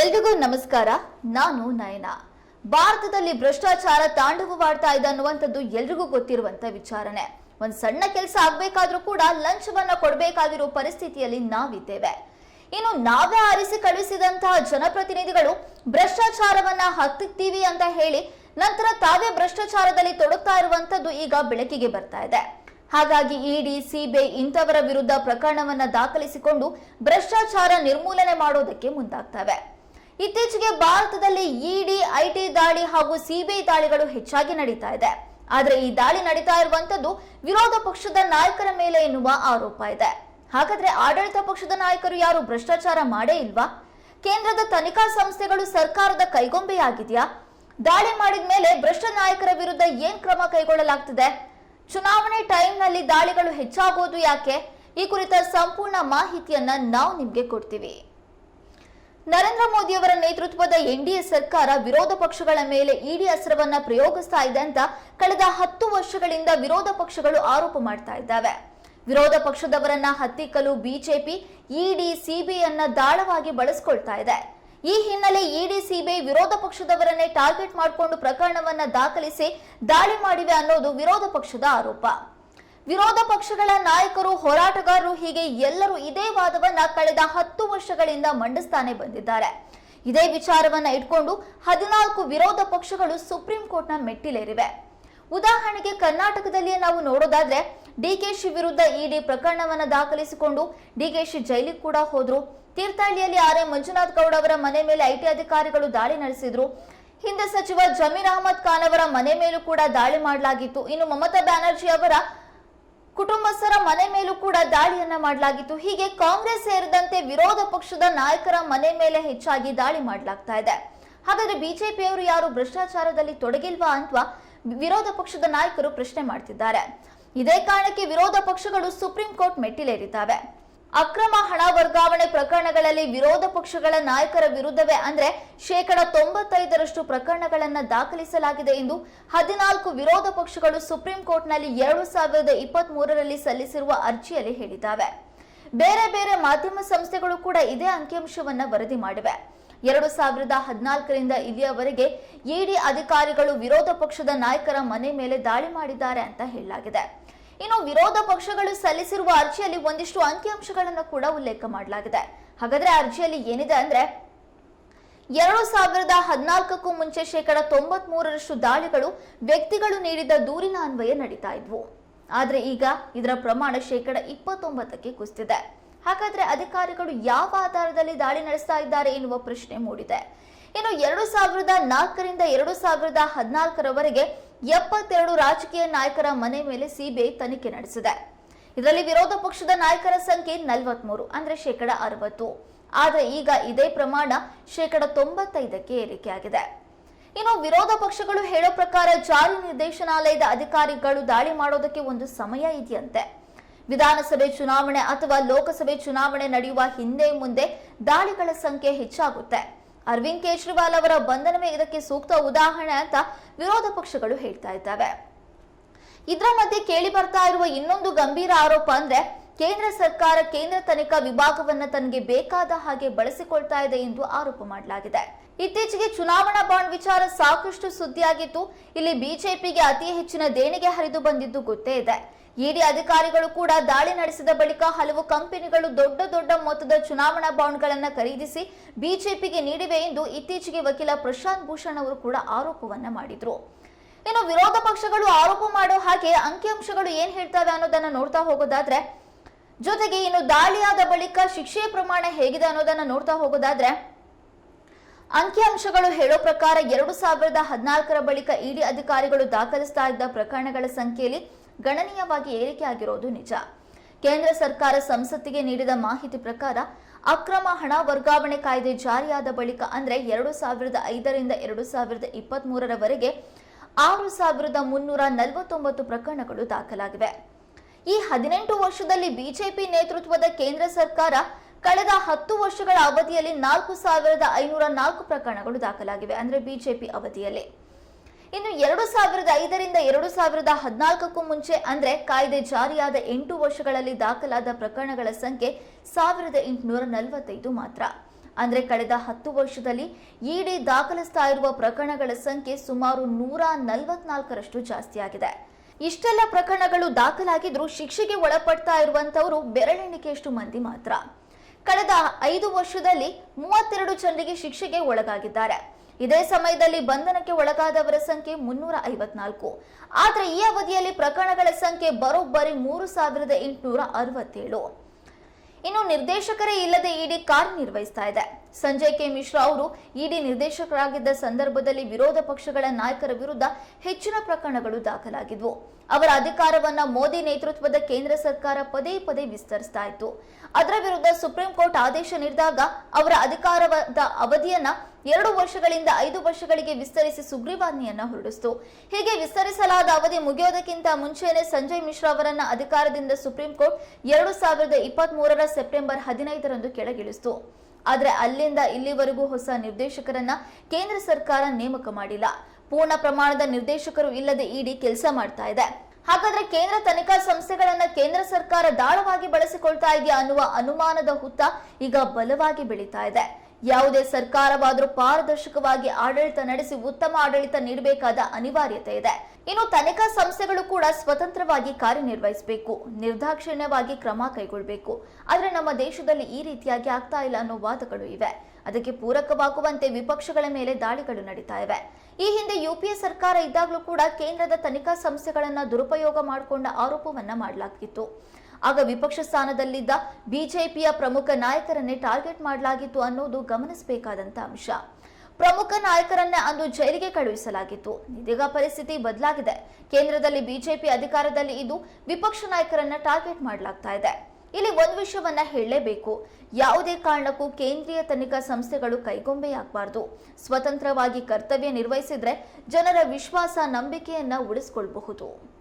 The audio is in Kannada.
ಎಲ್ರಿಗೂ ನಮಸ್ಕಾರ. ನಾನು ನಯನ. ಭಾರತದಲ್ಲಿ ಭ್ರಷ್ಟಾಚಾರ ತಾಂಡವವಾಡ್ತಾ ಇದೆ ಅನ್ನುವಂಥದ್ದು ಎಲ್ರಿಗೂ ಗೊತ್ತಿರುವಂತ ವಿಚಾರನೆ ಒಂದ್ ಸಣ್ಣ ಕೆಲಸ ಆಗ್ಬೇಕಾದ್ರೂ ಕೂಡ ಲಂಚವನ್ನ ಕೊಡಬೇಕಾಗಿರೋ ಪರಿಸ್ಥಿತಿಯಲ್ಲಿ ನಾವಿದ್ದೇವೆ. ಇನ್ನು ನಾವೇ ಆರಿಸಿ ಕಳುಹಿಸಿದಂತಹ ಜನಪ್ರತಿನಿಧಿಗಳು ಭ್ರಷ್ಟಾಚಾರವನ್ನ ಹತ್ತಿಕ್ತೀವಿ ಅಂತ ಹೇಳಿ ನಂತರ ತಾವೇ ಭ್ರಷ್ಟಾಚಾರದಲ್ಲಿ ತೊಡಗ್ತಾ ಇರುವಂತದ್ದು ಈಗ ಬೆಳಕಿಗೆ ಬರ್ತಾ ಇದೆ. ಹಾಗಾಗಿ ಇಡಿ, ಸಿಬಿಐ ಇಂಥವರ ವಿರುದ್ಧ ಪ್ರಕರಣವನ್ನ ದಾಖಲಿಸಿಕೊಂಡು ಭ್ರಷ್ಟಾಚಾರ ನಿರ್ಮೂಲನೆ ಮಾಡೋದಕ್ಕೆ ಮುಂದಾಗ್ತವೆ. ಇತ್ತೀಚೆಗೆ ಭಾರತದಲ್ಲಿ ಇಡಿ, ಐಟಿ ದಾಳಿ ಹಾಗೂ ಸಿಬಿಐ ದಾಳಿಗಳು ಹೆಚ್ಚಾಗಿ ನಡೀತಾ ಇದೆ. ಆದರೆ ಈ ದಾಳಿ ನಡೀತಾ ಇರುವಂತದ್ದು ವಿರೋಧ ಪಕ್ಷದ ನಾಯಕರ ಮೇಲೆ ಎನ್ನುವ ಆರೋಪ ಇದೆ. ಹಾಗಾದ್ರೆ ಆಡಳಿತ ಪಕ್ಷದ ನಾಯಕರು ಯಾರು? ಭ್ರಷ್ಟಾಚಾರ ಮಾಡೇ ಇಲ್ವಾ? ಕೇಂದ್ರದ ತನಿಖಾ ಸಂಸ್ಥೆಗಳು ಸರ್ಕಾರದ ಕೈಗೊಂಬೆಯಾಗಿದೆಯಾ? ದಾಳಿ ಮಾಡಿದ ಮೇಲೆ ಭ್ರಷ್ಟ ನಾಯಕರ ವಿರುದ್ಧ ಏನ್ ಕ್ರಮ ಕೈಗೊಳ್ಳಲಾಗ್ತಿದೆ? ಚುನಾವಣೆ ಟೈಮ್ನಲ್ಲಿ ದಾಳಿಗಳು ಹೆಚ್ಚಾಗೋದು ಯಾಕೆ? ಈ ಕುರಿತ ಸಂಪೂರ್ಣ ಮಾಹಿತಿಯನ್ನ ನಾವು ನಿಮ್ಗೆ ಕೊಡ್ತೀವಿ. ನರೇಂದ್ರ ಮೋದಿ ಅವರ ನೇತೃತ್ವದ ಎನ್ಡಿಎ ಸರ್ಕಾರ ವಿರೋಧ ಪಕ್ಷಗಳ ಮೇಲೆ ಇಡಿ ಅಸ್ತ್ರವನ್ನ ಪ್ರಯೋಗಿಸ್ತಾ ಇದೆ ಅಂತ ಕಳೆದ ಹತ್ತು ವರ್ಷಗಳಿಂದ ವಿರೋಧ ಪಕ್ಷಗಳು ಆರೋಪ ಮಾಡ್ತಾ ಇದ್ದಾವೆ. ವಿರೋಧ ಪಕ್ಷದವರನ್ನ ಹತ್ತಿಕ್ಕಲು ಬಿಜೆಪಿ, ಇಡಿ, ಸಿಬಿಐಯನ್ನ ದಾಳವಾಗಿ ಬಳಸ್ಕೊಳ್ತಾ ಇದೆ. ಈ ಹಿನ್ನೆಲೆ ಇಡಿ, ಸಿಬಿಐ ವಿರೋಧ ಪಕ್ಷದವರನ್ನೇ ಟಾರ್ಗೆಟ್ ಮಾಡಿಕೊಂಡು ಪ್ರಕರಣವನ್ನ ದಾಖಲಿಸಿ ದಾಳಿ ಮಾಡಿವೆ ಅನ್ನೋದು ವಿರೋಧ ಪಕ್ಷದ ಆರೋಪ. ವಿರೋಧ ಪಕ್ಷಗಳ ನಾಯಕರು, ಹೋರಾಟಗಾರರು ಹೀಗೆ ಎಲ್ಲರೂ ಇದೇ ವಾದವನ್ನ ಕಳೆದ ಹತ್ತು ವರ್ಷಗಳಿಂದ ಮಂಡಿಸ್ತಾನೆ ಬಂದಿದ್ದಾರೆ. ಇದೇ ವಿಚಾರವನ್ನ ಇಟ್ಕೊಂಡು ಹದಿನಾಲ್ಕು ವಿರೋಧ ಪಕ್ಷಗಳು ಸುಪ್ರೀಂ ಕೋರ್ಟ್ನ ಮೆಟ್ಟಿಲೇರಿವೆ. ಉದಾಹರಣೆಗೆ ಕರ್ನಾಟಕದಲ್ಲಿಯೇ ನಾವು ನೋಡೋದಾದ್ರೆ ಡಿಕೆಶಿ ವಿರುದ್ಧ ಇಡಿ ಪ್ರಕರಣವನ್ನ ದಾಖಲಿಸಿಕೊಂಡು ಡಿಕೆಶಿ ಜೈಲಿಗೆ ಕೂಡ ಹೋದ್ರು. ತೀರ್ಥಹಳ್ಳಿಯಲ್ಲಿ ಆರ್ ಎ ಮಂಜುನಾಥ್ ಗೌಡ ಅವರ ಮನೆ ಮೇಲೆ ಐಟಿ ಅಧಿಕಾರಿಗಳು ದಾಳಿ ನಡೆಸಿದ್ರು. ಹಿಂದೆ ಸಚಿವ ಜಮೀರ್ ಅಹಮದ್ ಖಾನ್ ಅವರ ಮನೆ ಮೇಲೂ ಕೂಡ ದಾಳಿ ಮಾಡಲಾಗಿತ್ತು. ಇನ್ನು ಮಮತಾ ಬ್ಯಾನರ್ಜಿ ಅವರ ಕುಟುಂಬಸ್ಥರ ಮನೆ ಮೇಲೂ ಕೂಡ ದಾಳಿಯನ್ನ ಮಾಡಲಾಗಿತ್ತು. ಹೀಗೆ ಕಾಂಗ್ರೆಸ್ ಸೇರಿದಂತೆ ವಿರೋಧ ಪಕ್ಷದ ನಾಯಕರ ಮನೆ ಮೇಲೆ ಹೆಚ್ಚಾಗಿ ದಾಳಿ ಮಾಡಲಾಗ್ತಾ ಇದೆ. ಹಾಗಾದ್ರೆ ಬಿಜೆಪಿಯವರು ಯಾರು ಭ್ರಷ್ಟಾಚಾರದಲ್ಲಿ ತೊಡಗಿಲ್ವಾ ಅಂತ ವಿರೋಧ ಪಕ್ಷದ ನಾಯಕರು ಪ್ರಶ್ನೆ ಮಾಡ್ತಿದ್ದಾರೆ. ಇದೇ ಕಾರಣಕ್ಕೆ ವಿರೋಧ ಪಕ್ಷಗಳು ಸುಪ್ರೀಂ ಕೋರ್ಟ್ ಮೆಟ್ಟಿಲೇರಿದ್ದಾವೆ. ಅಕ್ರಮ ಹಣ ವರ್ಗಾವಣೆ ಪ್ರಕರಣಗಳಲ್ಲಿ ವಿರೋಧ ಪಕ್ಷಗಳ ನಾಯಕರ ವಿರುದ್ಧವೇ ಅಂದ್ರೆ ಶೇಕಡ ತೊಂಬತ್ತೈದರಷ್ಟು ಪ್ರಕರಣಗಳನ್ನ ದಾಖಲಿಸಲಾಗಿದೆ ಎಂದು ಹದಿನಾಲ್ಕು ವಿರೋಧ ಪಕ್ಷಗಳು ಸುಪ್ರೀಂ ಕೋರ್ಟ್ನಲ್ಲಿ ಎರಡು ಸಾವಿರದ ಇಪ್ಪತ್ತ್ ಮೂರರಲ್ಲಿ ಸಲ್ಲಿಸಿರುವ ಅರ್ಜಿಯಲ್ಲಿ ಹೇಳಿದ್ದಾವೆ. ಬೇರೆ ಬೇರೆ ಮಾಧ್ಯಮ ಸಂಸ್ಥೆಗಳು ಕೂಡ ಇದೇ ಅಂಕಿಅಂಶವನ್ನ ವರದಿ ಮಾಡಿವೆ. ಎರಡು ಸಾವಿರದ ಹದಿನಾಲ್ಕರಿಂದ ಇಲ್ಲಿಯವರೆಗೆ ಇಡಿ ಅಧಿಕಾರಿಗಳು ವಿರೋಧ ಪಕ್ಷದ ನಾಯಕರ ಮನೆ ಮೇಲೆ ದಾಳಿ ಮಾಡಿದ್ದಾರೆ ಅಂತ ಹೇಳಲಾಗಿದೆ. ಇನ್ನು ವಿರೋಧ ಪಕ್ಷಗಳು ಸಲ್ಲಿಸಿರುವ ಅರ್ಜಿಯಲ್ಲಿ ಒಂದಿಷ್ಟು ಅಂಕಿಅಂಶಗಳನ್ನು ಕೂಡ ಉಲ್ಲೇಖ ಮಾಡಲಾಗಿದೆ. ಹಾಗಾದ್ರೆ ಅರ್ಜಿಯಲ್ಲಿ ಏನಿದೆ ಅಂದ್ರೆ, ಎರಡು ಸಾವಿರದ ಹದಿನಾಲ್ಕಕ್ಕೂ ಮುಂಚೆ ಶೇಕಡ ತೊಂಬತ್ ಮೂರರಷ್ಟು ದಾಳಿಗಳು ವ್ಯಕ್ತಿಗಳು ನೀಡಿದ ದೂರಿನ ಅನ್ವಯ ನಡೀತಾ ಇದ್ವು. ಆದ್ರೆ ಈಗ ಇದರ ಪ್ರಮಾಣ ಶೇಕಡ ಇಪ್ಪತ್ತೊಂಬತ್ತಕ್ಕೆ ಕುಸಿದಿದೆ. ಹಾಗಾದ್ರೆ ಅಧಿಕಾರಿಗಳು ಯಾವ ಆಧಾರದಲ್ಲಿ ದಾಳಿ ನಡೆಸ್ತಾ ಇದ್ದಾರೆ ಎನ್ನುವ ಪ್ರಶ್ನೆ ಮೂಡಿದೆ. ಇನ್ನು ಎರಡು ಸಾವಿರದ ನಾಲ್ಕರಿಂದ ಎರಡು ಸಾವಿರದ ಹದಿನಾಲ್ಕರವರೆಗೆ ಎಪ್ಪತ್ತೆರಡು ರಾಜಕೀಯ ನಾಯಕರ ಮನೆ ಮೇಲೆ ಸಿಬಿಐ ತನಿಖೆ ನಡೆಸಿದೆ. ಇದರಲ್ಲಿ ವಿರೋಧ ಪಕ್ಷದ ನಾಯಕರ ಸಂಖ್ಯೆ ನಲವತ್ಮೂರು, ಅಂದ್ರೆ ಶೇಕಡ ಅರವತ್ತು. ಆದರೆ ಈಗ ಇದೇ ಪ್ರಮಾಣ ಶೇಕಡ ತೊಂಬತ್ತೈದಕ್ಕೆ ಏರಿಕೆಯಾಗಿದೆ. ಇನ್ನು ವಿರೋಧ ಪಕ್ಷಗಳು ಹೇಳೋ ಪ್ರಕಾರ ಜಾರಿ ನಿರ್ದೇಶನಾಲಯದ ಅಧಿಕಾರಿಗಳು ದಾಳಿ ಮಾಡೋದಕ್ಕೆ ಒಂದು ಸಮಯ ಇದೆಯಂತೆ. ವಿಧಾನಸಭೆ ಚುನಾವಣೆ ಅಥವಾ ಲೋಕಸಭೆ ಚುನಾವಣೆ ನಡೆಯುವ ಹಿಂದೆ ಮುಂದೆ ದಾಳಿಗಳ ಸಂಖ್ಯೆ ಹೆಚ್ಚಾಗುತ್ತೆ. ಅರವಿಂದ್ ಕೇಜ್ರಿವಾಲ್ ಅವರ ಬಂಧನವೇ ಇದಕ್ಕೆ ಸೂಕ್ತ ಉದಾಹರಣೆ ಅಂತ ವಿರೋಧ ಪಕ್ಷಗಳು ಹೇಳ್ತಾ ಇದ್ದಾವೆ. ಇದರ ಮಧ್ಯೆ ಕೇಳಿ ಬರ್ತಾ ಇರುವ ಇನ್ನೊಂದು ಗಂಭೀರ ಆರೋಪ ಅಂದ್ರೆ ಕೇಂದ್ರ ಸರ್ಕಾರ ಕೇಂದ್ರ ತನಿಖಾ ವಿಭಾಗವನ್ನ ತನಗೆ ಬೇಕಾದ ಹಾಗೆ ಬಳಸಿಕೊಳ್ತಾ ಇದೆ ಎಂದು ಆರೋಪ ಮಾಡಲಾಗಿದೆ. ಇತ್ತೀಚೆಗೆ ಚುನಾವಣಾ ಬಾಂಡ್ ವಿಚಾರ ಸಾಕಷ್ಟು ಸುದ್ದಿಯಾಗಿತ್ತು ಇಲ್ಲಿ ಬಿಜೆಪಿಗೆ ಅತಿ ಹೆಚ್ಚಿನ ದೇಣಿಗೆ ಹರಿದು ಬಂದಿದ್ದು ಗೊತ್ತೇ ಇದೆ. ಇಡಿ ಅಧಿಕಾರಿಗಳು ಕೂಡ ದಾಳಿ ನಡೆಸಿದ ಬಳಿಕ ಹಲವು ಕಂಪನಿಗಳು ದೊಡ್ಡ ದೊಡ್ಡ ಮೊತ್ತದ ಚುನಾವಣಾ ಬಾಂಡ್ಗಳನ್ನು ಖರೀದಿಸಿ ಬಿಜೆಪಿಗೆ ನೀಡಿವೆ ಎಂದು ಇತ್ತೀಚೆಗೆ ವಕೀಲ ಪ್ರಶಾಂತ್ ಭೂಷಣ್ ಅವರು ಕೂಡ ಆರೋಪವನ್ನ ಮಾಡಿದ್ರು. ಇನ್ನು ವಿರೋಧ ಪಕ್ಷಗಳು ಆರೋಪ ಮಾಡೋ ಹಾಗೆ ಅಂಕಿಅಂಶಗಳು ಏನ್ ಹೇಳ್ತವೆ ಅನ್ನೋದನ್ನ ನೋಡ್ತಾ ಹೋಗೋದಾದ್ರೆ ಜೊತೆಗೆ ಇನ್ನು ದಾಳಿಯಾದ ಬಳಿಕ ಶಿಕ್ಷೆಯ ಪ್ರಮಾಣ ಹೇಗಿದೆ ಅನ್ನೋದನ್ನ ನೋಡ್ತಾ ಹೋಗೋದಾದ್ರೆ ಅಂಕಿಅಂಶಗಳು ಹೇಳೋ ಪ್ರಕಾರ ಎರಡು ಸಾವಿರದ ಹದಿನಾಲ್ಕರ ಬಳಿಕ ಇಡಿ ಅಧಿಕಾರಿಗಳು ದಾಖಲಿಸ್ತಾ ಇದ್ದ ಪ್ರಕರಣಗಳ ಸಂಖ್ಯೆಯಲ್ಲಿ ಗಣನೀಯವಾಗಿ ಏರಿಕೆಯಾಗಿರೋದು ನಿಜ. ಕೇಂದ್ರ ಸರ್ಕಾರ ಸಂಸತ್ತಿಗೆ ನೀಡಿದ ಮಾಹಿತಿ ಪ್ರಕಾರ ಅಕ್ರಮ ಹಣ ವರ್ಗಾವಣೆ ಕಾಯ್ದೆ ಜಾರಿಯಾದ ಬಳಿಕ ಅಂದ್ರೆ ಎರಡು ಸಾವಿರದ ಐದರಿಂದ ಎರಡು ಸಾವಿರದ ಇಪ್ಪತ್ತ್ ಮೂರರವರೆಗೆ ಆರು ಸಾವಿರದ ಮುನ್ನೂರ ನಲವತ್ತೊಂಬತ್ತು ಪ್ರಕರಣಗಳು ದಾಖಲಾಗಿವೆ. ಈ ಹದಿನೆಂಟು ವರ್ಷದಲ್ಲಿ ಬಿಜೆಪಿ ನೇತೃತ್ವದ ಕೇಂದ್ರ ಸರ್ಕಾರ ಕಳೆದ ಹತ್ತು ವರ್ಷಗಳ ಅವಧಿಯಲ್ಲಿ ನಾಲ್ಕು ಸಾವಿರದ ಐನೂರ ನಾಲ್ಕು ಪ್ರಕರಣಗಳು ದಾಖಲಾಗಿವೆ, ಅಂದ್ರೆ ಬಿಜೆಪಿ ಅವಧಿಯಲ್ಲಿ. ಇನ್ನು ಎರಡು ಸಾವಿರದ ಐದರಿಂದ ಎರಡು ಸಾವಿರದ ಹದಿನಾಲ್ಕಕ್ಕೂ ಮುಂಚೆ, ಅಂದ್ರೆ ಕಾಯ್ದೆ ಜಾರಿಯಾದ ಎಂಟು ವರ್ಷಗಳಲ್ಲಿ ದಾಖಲಾದ ಪ್ರಕರಣಗಳ ಸಂಖ್ಯೆ ಸಾವಿರದ ಎಂಟುನೂರ ನಲವತ್ತೈದು ಮಾತ್ರ. ಅಂದ್ರೆ ಕಳೆದ ಹತ್ತು ವರ್ಷದಲ್ಲಿ ಇಡಿ ದಾಖಲಿಸ್ತಾ ಇರುವ ಪ್ರಕರಣಗಳ ಸಂಖ್ಯೆ ಸುಮಾರು ನೂರ ನಲವತ್ನಾಲ್ಕರಷ್ಟು ಜಾಸ್ತಿಯಾಗಿದೆ. ಇಷ್ಟೆಲ್ಲ ಪ್ರಕರಣಗಳು ದಾಖಲಾಗಿದ್ರೂ ಶಿಕ್ಷೆಗೆ ಒಳಪಡ್ತಾ ಇರುವಂತವರು ಬೆರಳೆಣಿಕೆಯಷ್ಟು ಮಂದಿ ಮಾತ್ರ. ಕಳೆದ ಐದು ವರ್ಷದಲ್ಲಿ ಮೂವತ್ತೆರಡು ಜನರಿಗೆ ಶಿಕ್ಷೆಗೆ ಒಳಗಾಗಿದ್ದಾರೆ. ಇದೇ ಸಮಯದಲ್ಲಿ ಬಂಧನಕ್ಕೆ ಒಳಗಾದವರ ಸಂಖ್ಯೆ ಮುನ್ನೂರ ಐವತ್ನಾಲ್ಕು. ಆದರೆ ಈ ಅವಧಿಯಲ್ಲಿ ಪ್ರಕರಣಗಳ ಸಂಖ್ಯೆ ಬರೋಬ್ಬರಿ ಮೂರು ಸಾವಿರದ ಎಂಟುನೂರ ಅರವತ್ತೇಳು. ಇನ್ನು ನಿರ್ದೇಶಕರೇ ಇಲ್ಲದೆ ಇಡಿ ಕಾರ್ಯನಿರ್ವಹಿಸ್ತಾ ಇದೆ. ಸಂಜಯ್ ಕೆ ಮಿಶ್ರಾ ಅವರು ಇಡಿ ನಿರ್ದೇಶಕರಾಗಿದ್ದ ಸಂದರ್ಭದಲ್ಲಿ ವಿರೋಧ ಪಕ್ಷಗಳ ನಾಯಕರ ವಿರುದ್ಧ ಹೆಚ್ಚಿನ ಪ್ರಕರಣಗಳು ದಾಖಲಾಗಿದ್ವು. ಅವರ ಅಧಿಕಾರವನ್ನ ಮೋದಿ ನೇತೃತ್ವದ ಕೇಂದ್ರ ಸರ್ಕಾರ ಪದೇ ಪದೇ ವಿಸ್ತರಿಸ್ತಾ ಇತ್ತು. ಅದರ ವಿರುದ್ಧ ಸುಪ್ರೀಂ ಕೋರ್ಟ್ ಆದೇಶ ನೀಡಿದಾಗ ಅವರ ಅಧಿಕಾರದ ಅವಧಿಯನ್ನ ಎರಡು ವರ್ಷಗಳಿಂದ ಐದು ವರ್ಷಗಳಿಗೆ ವಿಸ್ತರಿಸಿ ಸುಗ್ರೀವಾಜ್ಞೆಯನ್ನ ಹೊರಡಿಸಿತು. ಹೀಗೆ ವಿಸ್ತರಿಸಲಾದ ಅವಧಿ ಮುಗಿಯೋದಕ್ಕಿಂತ ಮುಂಚೆಯೇ ಸಂಜಯ್ ಮಿಶ್ರಾ ಅವರನ್ನ ಅಧಿಕಾರದಿಂದ ಸುಪ್ರೀಂ ಕೋರ್ಟ್ ಎರಡು ಸಾವಿರದ ಇಪ್ಪತ್ತ್ ಮೂರರ ಸೆಪ್ಟೆಂಬರ್ ಹದಿನೈದರಂದು ಕೆಳಗಿಳಿಸಿತು. ಆದ್ರೆ ಅಲ್ಲಿಂದ ಇಲ್ಲಿವರೆಗೂ ಹೊಸ ನಿರ್ದೇಶಕರನ್ನ ಕೇಂದ್ರ ಸರ್ಕಾರ ನೇಮಕ ಮಾಡಿಲ್ಲ. ಪೂರ್ಣ ಪ್ರಮಾಣದ ನಿರ್ದೇಶಕರು ಇಲ್ಲದೆ ಇಡಿ ಕೆಲಸ ಮಾಡ್ತಾ ಇದೆ. ಹಾಗಾದ್ರೆ ಕೇಂದ್ರ ತನಿಖಾ ಸಂಸ್ಥೆಗಳನ್ನ ಕೇಂದ್ರ ಸರ್ಕಾರ ದಾಳವಾಗಿ ಬಳಸಿಕೊಳ್ತಾ ಇದೆಯಾ ಅನ್ನುವ ಅನುಮಾನದ ಹುತ್ತ ಈಗ ಬಲವಾಗಿ ಬೆಳೀತಾ ಇದೆ. ಯಾವುದೇ ಸರ್ಕಾರವಾದರೂ ಪಾರದರ್ಶಕವಾಗಿ ಆಡಳಿತ ನಡೆಸಿ ಉತ್ತಮ ಆಡಳಿತ ನೀಡಬೇಕಾದ ಅನಿವಾರ್ಯತೆ ಇದೆ. ಇನ್ನು ತನಿಖಾ ಸಂಸ್ಥೆಗಳು ಕೂಡ ಸ್ವತಂತ್ರವಾಗಿ ಕಾರ್ಯನಿರ್ವಹಿಸಬೇಕು. ನಿರ್ದಾಕ್ಷಿಣ್ಯವಾಗಿ ಕ್ರಮ ಕೈಗೊಳ್ಳಬೇಕು. ಆದರೆ ನಮ್ಮ ದೇಶದಲ್ಲಿ ಈ ರೀತಿಯಾಗಿ ಆಗ್ತಾ ಇಲ್ಲ ಅನ್ನೋ ವಾದಗಳು ಇವೆ. ಅದಕ್ಕೆ ಪೂರಕವಾಗುವಂತೆ ವಿಪಕ್ಷಗಳ ಮೇಲೆ ದಾಳಿಗಳು ನಡೀತಾ ಇವೆ. ಈ ಹಿಂದೆ ಯುಪಿಎ ಸರ್ಕಾರ ಇದ್ದಾಗಲೂ ಕೂಡ ಕೇಂದ್ರದ ತನಿಖಾ ಸಂಸ್ಥೆಗಳನ್ನ ದುರುಪಯೋಗ ಮಾಡಿಕೊಂಡ ಆರೋಪವನ್ನ ಮಾಡಲಾಗಿತ್ತು ಆಗ ವಿಪಕ್ಷ ಸ್ಥಾನದಲ್ಲಿದ್ದ ಬಿಜೆಪಿಯ ಪ್ರಮುಖ ನಾಯಕರನ್ನೇ ಟಾರ್ಗೆಟ್ ಮಾಡಲಾಗಿತ್ತು ಅನ್ನೋದು ಗಮನಿಸಬೇಕಾದಂತ ಅಂಶ. ಪ್ರಮುಖ ನಾಯಕರನ್ನ ಅಂದು ಜೈಲಿಗೆ ಕಳುಹಿಸಲಾಗಿತ್ತು. ಇದೀಗ ಪರಿಸ್ಥಿತಿ ಬದಲಾಗಿದೆ. ಕೇಂದ್ರದಲ್ಲಿ ಬಿಜೆಪಿ ಅಧಿಕಾರದಲ್ಲಿ ಇದು ವಿಪಕ್ಷ ನಾಯಕರನ್ನ ಟಾರ್ಗೆಟ್ ಮಾಡಲಾಗ್ತಾ ಇದೆ. ಇಲ್ಲಿ ಒಂದು ವಿಷಯವನ್ನ ಹೇಳಲೇಬೇಕು. ಯಾವುದೇ ಕಾರಣಕ್ಕೂ ಕೇಂದ್ರೀಯ ತನಿಖಾ ಸಂಸ್ಥೆಗಳು ಕೈಗೊಂಬೆಯಾಗಬಾರ್ದು. ಸ್ವತಂತ್ರವಾಗಿ ಕರ್ತವ್ಯ ನಿರ್ವಹಿಸಿದ್ರೆ ಜನರ ವಿಶ್ವಾಸ, ನಂಬಿಕೆಯನ್ನ ಉಳಿಸ್ಕೊಳ್ಬಹುದು.